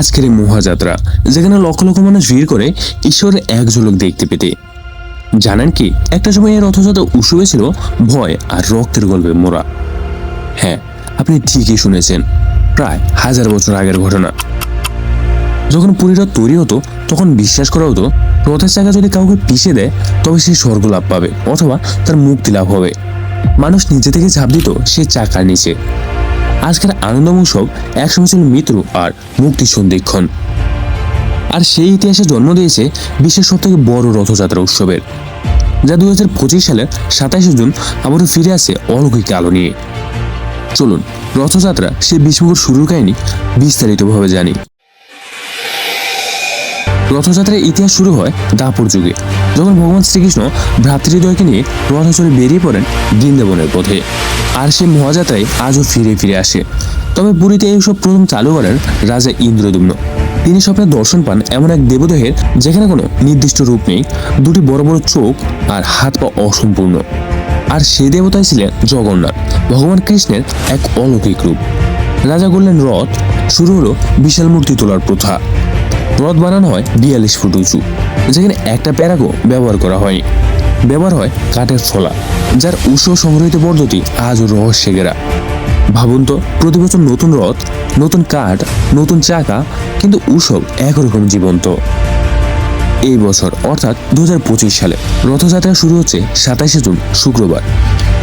আজকের এই মহাযাত্রা, যেখানে লক্ষ লক্ষ মানুষ ভিড় করে ঈশ্বরের এক ঝলক দেখতে পেতে। জানেন কি, একটা সময় এই রথযাত্রা উৎসবে ছিল ভয় আর রক্তের গল্পে মোড়া। হ্যাঁ আপনি ঠিকই শুনেছেন, প্রায় হাজার বছর আগের ঘটনা। যখন পুরী রথ তৈরি হতো, তখন বিশ্বাস করা হতো, রথের চাকা যদি কাউকে পিষে দেয়, তবে সে স্বর্গ লাভ পাবে, অথবা তার মুক্তি লাভ হবে। মানুষ নিজে থেকে ঝাঁপ দিত, সে চাকার নিচে। আজকের আনন্দ উৎসব একসময় ছিল মিত্র আর মুক্তি সন্ধিক্ষণ। আর সেই ইতিহাসে জন্ম দিয়েছে বিশ্বের সবথেকে বড় রথযাত্রা উৎসবের, যা দুই হাজার পঁচিশ সালের সাতাশে জুন আবারও ফিরে আসে অলৌকিক আলো নিয়ে। চলুন, রথযাত্রা সে বিস্ময়কর শুরুর কাহিনী বিস্তারিতভাবে জানি। রথযাত্রার ইতিহাস শুরু হয় দাপর যুগে, যখন ভগবান শ্রীকৃষ্ণ ভ্রাতৃদ্বয়কে নিয়ে রথে চড়ে বেরিয়ে পড়েন বৃন্দাবনের পথে। আর সে মহাযাত্রায় আজও ফিরে ফিরে আসে। তবে পুরীতে এইসব প্রথম চালু করেন রাজা ইন্দ্রদুম্ন। তিনি স্বপ্নে দর্শন পান এমন এক দেবদেহের, যেখানে কোনো নির্দিষ্ট রূপ নেই, দুটি বড় বড় চোখ আর হাত পা অসম্পূর্ণ। আর সে দেবতাই ছিলেন জগন্নাথ, ভগবান কৃষ্ণের এক অলৌকিক রূপ। রাজা করলেন রথ, শুরু হলো বিশাল মূর্তি তোলার প্রথা। রথ বানানো হয় বিয়াল্লিশ ফুট উঁচু, যেখানে একটা প্যারাগো ব্যবহার করা হয়নি। ব্যবহার হয় কাঠের ফলা যার উৎস সংগ্রহিত পদ্ধতি আজও রহস্যে ঘেরা। ভাবুন তো, প্রতি বছর নতুন রথ, নতুন কাঠ, নতুন চাকা, কিন্তু উৎসব একরকম জীবন্ত। এই বছর, অর্থাৎ দু হাজার পঁচিশ সালে, রথযাত্রা শুরু হচ্ছে সাতাশে জুন, শুক্রবার।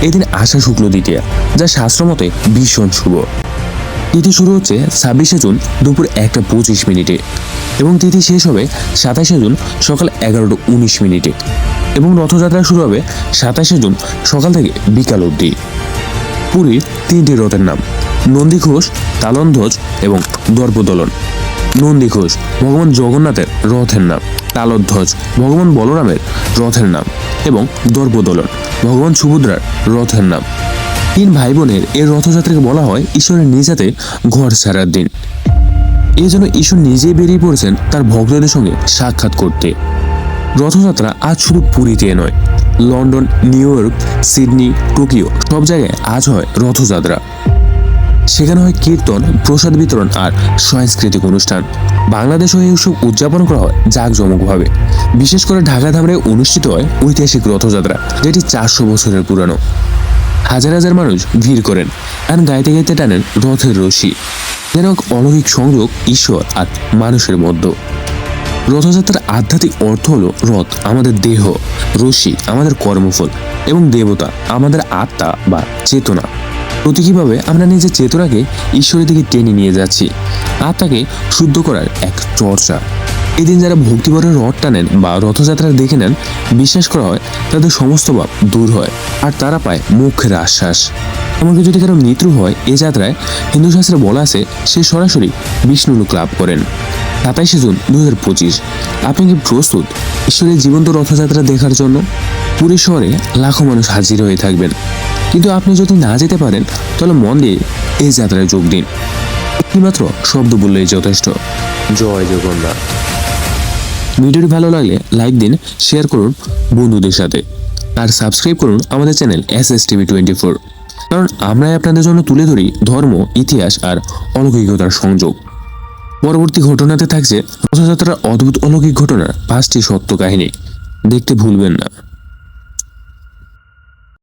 এদিন আশা শুক্ল দ্বিতীয়া, যা শাস্ত্রমতে ভীষণ শুভ। তিথি শুরু হচ্ছে ছাব্বিশে জুন দুপুর একটা পঁচিশ মিনিটে এবং তিথি শেষ হবে সাতাশে জুন সকাল এগারোটা উনিশ মিনিটে এবং রথযাত্রা শুরু হবে সাতাশে জুন সকাল থেকে বিকাল অবধি। পুরীর তিনটি রথের নাম, নন্দী ঘোষ তালনধ্বজ এবং দর্পদলন। নন্দী ঘোষ, ভগবান জগন্নাথের রথের নাম তালধ্বজ ভগবান বলরামের রথের নাম এবং দর্পদলন, ভগবান সুভদ্রার রথের নাম। তিন ভাই বোনের এই রথযাত্রাকে বলা হয় ঈশ্বরের নিজাতে ঘর ছাড়ার দিন। এই জন্য ঈশ্বর নিজেই বেরিয়ে পড়েছেন তার ভক্তদের সঙ্গে সাক্ষাৎ করতে। রথযাত্রা আজ শুধু পুরীতে নয়, London, New York, Sydney, Tokyo সব জায়গায় আজ হয় রথযাত্রা। সেখানে হয় কীর্তন, প্রসাদ বিতরণ আর সাংস্কৃতিক অনুষ্ঠান। বাংলাদেশেও এই উৎসব উদযাপন করা হয় জাঁকজমকভাবে। বিশেষ করে ঢাকা ধামরে অনুষ্ঠিত হয় ঐতিহাসিক রথযাত্রা, যেটি চারশো বছরের পুরানো। হাজার হাজার মানুষ ভিড় করেন আর গাইতে গাইতে টানেন রথের রশি। যেন এক অলৌকিক সংযোগ ঈশ্বর আর মানুষের মধ্যে। রথযাত্রার আধ্যাত্মিক অর্থ হলো রথ আমাদের দেহ, রশি আমাদের কর্মফল এবং দেবতা আমাদের আত্মা বা চেতনা। প্রতীকীভাবে আমরা নিজের চেতনাকে ঈশ্বরের দিকে টেনে নিয়ে যাচ্ছি। আত্মাকে শুদ্ধ করার এক চর্চা। এদিন যারা ভক্তিভরে রথ টানেন বা রথযাত্রা দেখে নেন, বিশ্বাস করা হয় তাদের সমস্ত পাপ দূর হয় আর তারা পায় মুখের আশ্বাস। এমনকি যদি কারও মৃত্যু হয় এ যাত্রায়, হিন্দু শাস্ত্রে বলা আছে, সে সরাসরি বিষ্ণু লোক লাভ করেন। সাতাইশে জুন দু হাজার পঁচিশ। আপনি কি প্রস্তুত ঈশ্বরের জীবন্ত রথযাত্রা দেখার জন্য? পুরী শহরে লাখো মানুষ হাজির হয়ে থাকবেন। কিন্তু আপনি যদি না যেতে পারেন, তাহলে মন দিয়ে এই যাত্রায় যোগ দিন। একটিমাত্র শব্দ বললেই যথেষ্ট। জয় জগন্নাথ। ভিডিওটি ভালো লাগলে লাইক দিন, শেয়ার করুন বন্ধুদের সাথে। আর সাবস্ক্রাইব করুন আমাদের channel S S TV twenty four. কারণ আমরাই আপনাদের জন্য তুলে ধরি ধর্ম, ইতিহাস আর অলৌকিকতার সংযোগ। পরবর্তী ঘটনাতে থাকছে রথযাত্রার অদ্ভুত অলৌকিক ঘটনার পাঁচটি সত্য কাহিনী। দেখতে ভুলবেন না।